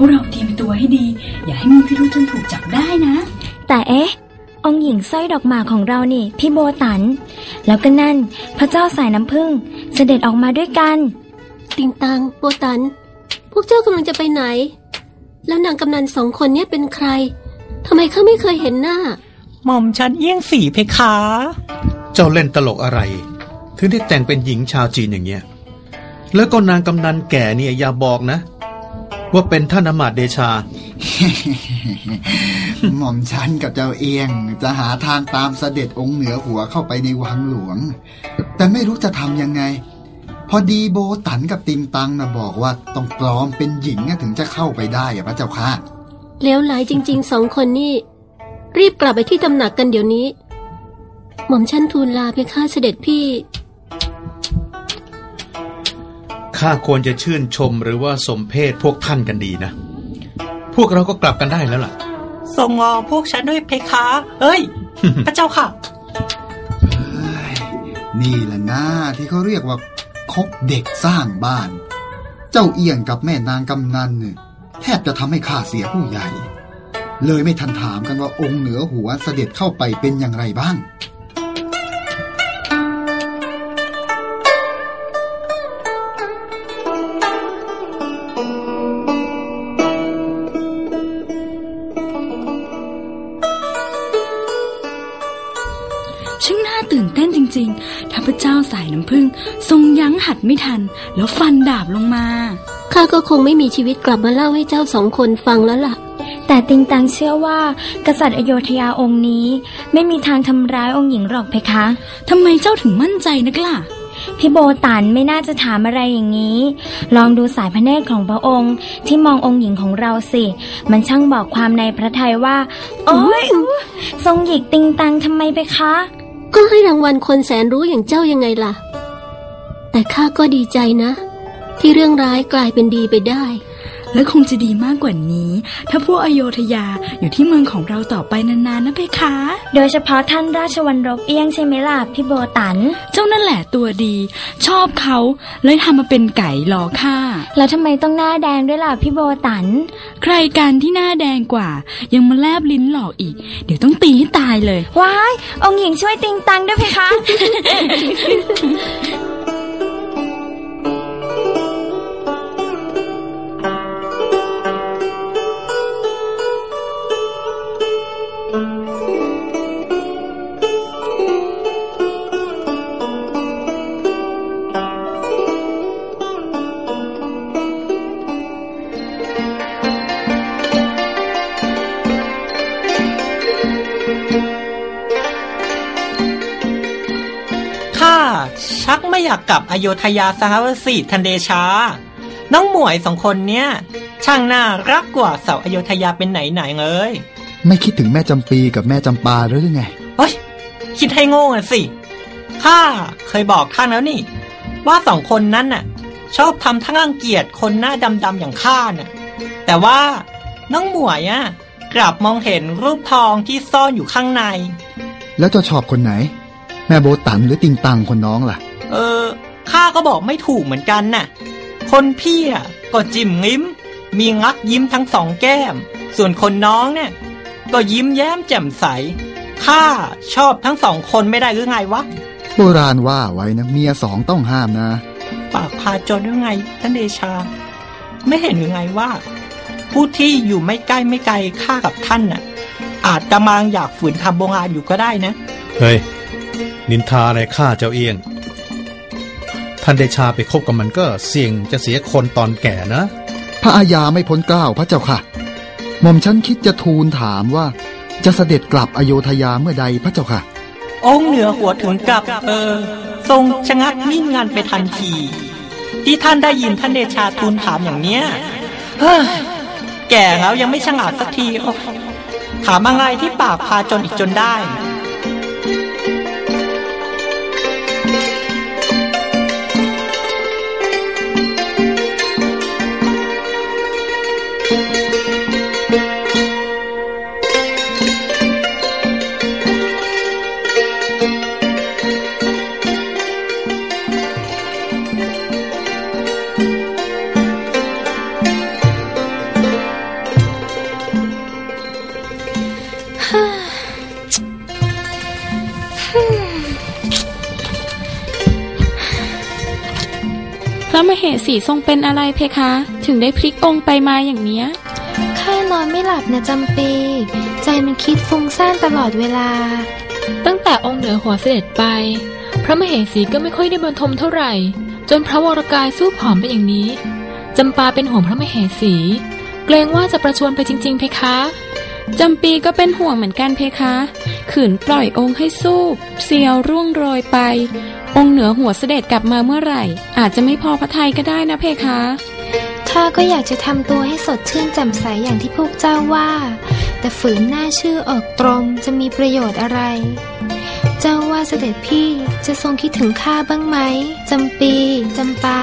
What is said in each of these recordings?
วกเราเตรียมตัวให้ดี อย่าให้มีพิรุธจนถูกจับได้นะ แต่เอ๊ะ องค์หญิงสร้อยดอกหมากของเรานี่ พี่โบตัน แล้วก็นั่น พระเจ้าสายน้ำผึ้งเสด็จออกมาด้วยกัน ติงตังโบตัน พวกเจ้ากำลังจะไปไหน แล้วนางกำนันสองคนเนี้ยเป็นใครทำไมข้าไม่เคยเห็นหน้า หม่อมฉันเอี้ยงสีเพคะ เจ้าเล่นตลกอะไร ถึงได้แต่งเป็นหญิงชาวจีนอย่างเงี้ย แล้วก็นางกำนันแก่เนี่ยอย่าบอกนะ ว่าเป็นท่านอมาตย์เดชา หม่อมฉันกับเจ้าเอียง จะหาทางตามเสด็จองค์เหนือหัวเข้าไปในวังหลวง แต่ไม่รู้จะทำยังไง พอดีโบตันกับติงตังนะบอกว่าต้องปลอมเป็นหญิงนะถึงจะเข้าไปได้อะพระเจ้าค่ะเลวไหลจริงๆสองคนนี่ รีบกลับไปที่ตำหนักกันเดี๋ยวนี้ หม่อมฉันทูลลาเพคะเสด็จพี่ ข้าควรจะชื่นชมหรือว่าสมเพศพวกท่านกันดีนะ พวกเราก็กลับกันได้แล้วล่ะส่งงอพวกฉันด้วยเพคะเอ้ย พระเจ้าค่ะ นี่แหละนะที่เขาเรียกว่าคบเด็กสร้างบ้าน เจ้าเอียงกับแม่นางกำนันเนี่ยแทบจะทำให้ข้าเสียผู้ใหญ่ เลยไม่ทันถามกันว่าองค์เหนือหัวเสด็จเข้าไปเป็นอย่างไรบ้าง ตื่นเต้นจริงๆ ถ้าพระเจ้าสายน้ำผึ้งทรงยั้งหัดไม่ทัน แล้วฟันดาบลงมา ข้าก็คงไม่มีชีวิตกลับมาเล่าให้เจ้าสองคนฟังแล้วล่ะ แต่ติงตังเชื่อว่า กษัตริย์อโยธยาองค์นี้ ไม่มีทางทำร้ายองค์หญิงหรอกเพคะ ทำไมเจ้าถึงมั่นใจนักล่ะพี่โบตันไม่น่าจะถามอะไรอย่างนี้ ลองดูสายพระเนตรของพระองค์ ที่มององค์หญิงของเราสิ มันช่างบอกความในพระทัยว่า โอ้ยทรงหยิกติงตังทำไมไปคะ ก็ให้รางวัลคนแสนรู้อย่างเจ้ายังไงล่ะ แต่ข้าก็ดีใจนะ ที่เรื่องร้ายกลายเป็นดีไปได้ และคงจะดีมากกว่านี้ ถ้าพวกอโยธยาอยู่ที่เมืองของเราต่อไปนานๆนะเพคะ โดยเฉพาะท่านราชวันรบเอี้ยงใช่ไหมล่ะพี่โบตัน เจ้านั่นแหละตัวดี ชอบเขาเลยทำมาเป็นไก่รอข้าแล้วทำไมต้องหน้าแดงด้วยล่ะพี่โบตัน ใครกันที่หน้าแดงกว่า ยังมาแลบลิ้นหลอกอีก เดี๋ยวต้องตีให้ตายเลยว้ายองค์หญิงช่วยติงตังด้วยเพคะ ชักไม่อยากกลับอโยธยาสหวสีทันเดชา น้องหมวยสองคนเนี้ยช่างน่ารักกว่าเสาวอโยธยาเป็นไหนไหนๆเลย ไม่คิดถึงแม่จำปีกับแม่จำปาหรือไงเฮ้ยคิดให้โง่อะสิข้าเคยบอกท่านแล้วนี่ ว่าสองคนนั้นน่ะ ชอบทำทั้งรังเกียจคนหน้าดำๆอย่างข้าน่ะ แต่ว่าน้องหมวยอะกลับมองเห็นรูปทองที่ซ่อนอยู่ข้างใน แล้วจะชอบคนไหน แม่โบตันหรือติงตังคนน้องล่ะ เออ ข้าก็บอกไม่ถูกเหมือนกันน่ะ คนพี่อะก็จิ้มลิ้ม มีงักยิ้มทั้งสองแก้ม ส่วนคนน้องเนี่ย ก็ยิ้มแย้มแจ่มใส ข้าชอบทั้งสองคนไม่ได้หรือไงวะ โบราณว่าไว้นะเมียสองต้องห้ามนะ ปากพาจนหรือไงท่านเดชา ไม่เห็นหรือไงว่า ผู้ที่อยู่ไม่ใกล้ไม่ไกลข้ากับท่านน่ะ อาจกำลังอยากฝืนคำโบราณอยู่ก็ได้นะ เฮ้ย นินทาอะไรข้าเจ้าเอียง ท่านเดชาไปคบกับมันก็เสี่ยงจะเสียคนตอนแก่นะ พระอาญาไม่พ้นเกล้าวพระเจ้าค่ะ หม่อมฉันคิดจะทูลถามว่า จะเสด็จกลับอโยธยาเมื่อใดพระเจ้าค่ะ องค์เหนือหัวถึงกับเออ ทรงชะงักนิ่งงันไปทันที ที่ท่านได้ยินท่านเดชาทูลถามอย่างเนี้ยเฮ้ยแก่แล้วยังไม่ฉงาดสักทีโอ้ถามอะไรที่ปากพาจนอีกจนได้ พระมเหสีทรงเป็นอะไรเพคะ ถึงได้พลิกองไปมาอย่างเนี้ยข้านอนไม่หลับนะจำปี ใจมันคิดฟุ้งซ่านตลอดเวลา ตั้งแต่องค์เหนือหัวเสด็จไป พระมเหสีก็ไม่ค่อยได้บรรทมเท่าไหร่ จนพระวรกายสู้ผอมไปอย่างนี้จำปาเป็นห่วงพระมเหสี เกรงว่าจะประชวนไปจริง ๆ เพคะ จำปีก็เป็นห่วงเหมือนกันเพคะ ขืนปล่อยองค์ให้สู้เสียวร่วงโรยไป องค์เหนือหัวเสด็จกลับมาเมื่อไหร่ อาจจะไม่พอพระทัยก็ได้นะเพคะข้าก็อยากจะทำตัวให้สดชื่นแจ่มใสอย่างที่พวกเจ้าว่า แต่ฝืนหน้าชื่อออกตรงจะมีประโยชน์อะไร เจ้าว่าเสด็จพี่จะทรงคิดถึงข้าบ้างไหมจำปีจำปา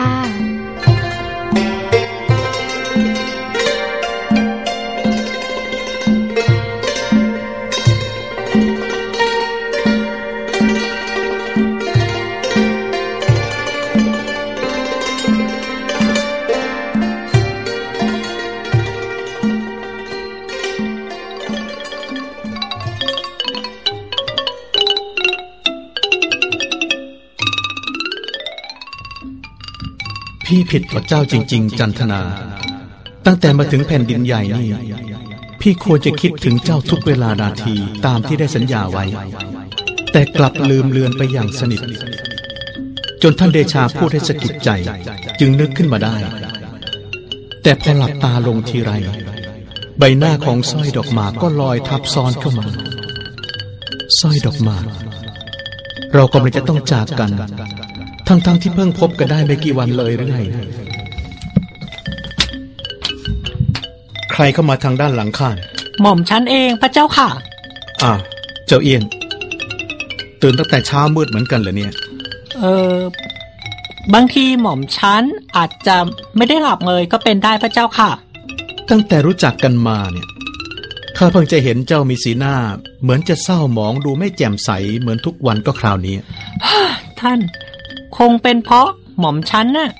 พี่ผิดต่อเจ้าจริง ๆ จันทนา ตั้งแต่มาถึงแผ่นดินใหญ่นี่ พี่ควรจะคิดถึงเจ้าทุกเวลานาทีตามที่ได้สัญญาไว้ แต่กลับลืมเลือนไปอย่างสนิท จนท่านเดชาพูดให้สะกิดใจ จึงนึกขึ้นมาได้ แต่พอหลับตาลงทีไร ใบหน้าของสร้อยดอกหมากก็ลอยทับซ้อนเข้ามาสร้อยดอกหมากเรากำลังจะต้องจากกัน ทั้งๆทที่เพิ่งพบกันได้ไม่กี่วันเลยหรือไง ใครเข้ามาทางด้านหลังข้าหม่อมฉันเองพระเจ้าค่ะ อ่า เจ้าเอียน ตื่นตั้งแต่เช้ามืดเหมือนกันเหรอเนี่ย เออบางทีหม่อมฉันอาจจะไม่ได้หลับเลยก็เป็นได้พระเจ้าค่ะ ตั้งแต่รู้จักกันมาเนี่ยข้าเพิ่งจะเห็นเจ้ามีสีหน้า เหมือนจะเศร้าหมองดูไม่แจ่มใสเหมือนทุกวันก็คราวนี้ ท่าน คงเป็นเพราะหม่อมฉันน่ะ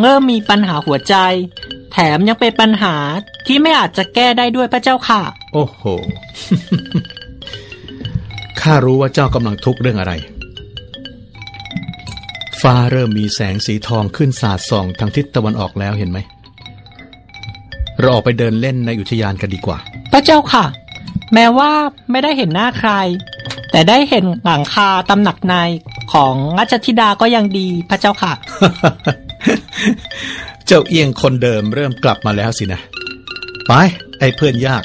เริ่มมีปัญหาหัวใจ แถมยังเป็นปัญหาที่ไม่อาจจะแก้ได้ด้วยพระเจ้าค่ะ โอ้โห ข้ารู้ว่าเจ้ากำลังทุกข์เรื่องอะไร ฟ้าเริ่มมีแสงสีทองขึ้นสาดส่องทางทิศตะวันออกแล้วเห็นไหม เราออกไปเดินเล่นในอุทยานกันดีกว่า พระเจ้าค่ะ แม้ว่าไม่ได้เห็นหน้าใคร แต่ได้เห็นหลังคาตำหนักใน ของรัชธิดาก็ยังดีพระเจ้าค่ะ เจ้าเอียงคนเดิมเริ่มกลับมาแล้วสินะ ไป ไอ้เพื่อนยาก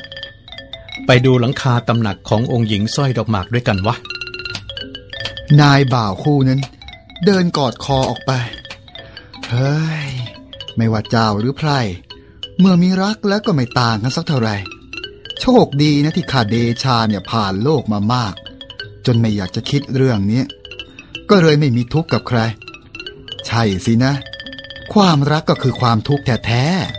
ไปดูหลังคาตำหนักขององค์หญิงสร้อยดอกหมากด้วยกันวะ นายบ่าวคู่นั้น เดินกอดคอออกไป เฮ้ย ไม่ว่าเจ้าหรือไพรเมื่อมีรักแล้วก็ไม่ต่างกันสักเท่าไหร่โชคดีนะที่ข้าเดชาเนี่ยผ่านโลกมามาก จนไม่อยากจะคิดเรื่องนี้ ก็เลยไม่มีทุกข์กับใคร ใช่สินะ ความรักก็คือความทุกข์แท้ๆ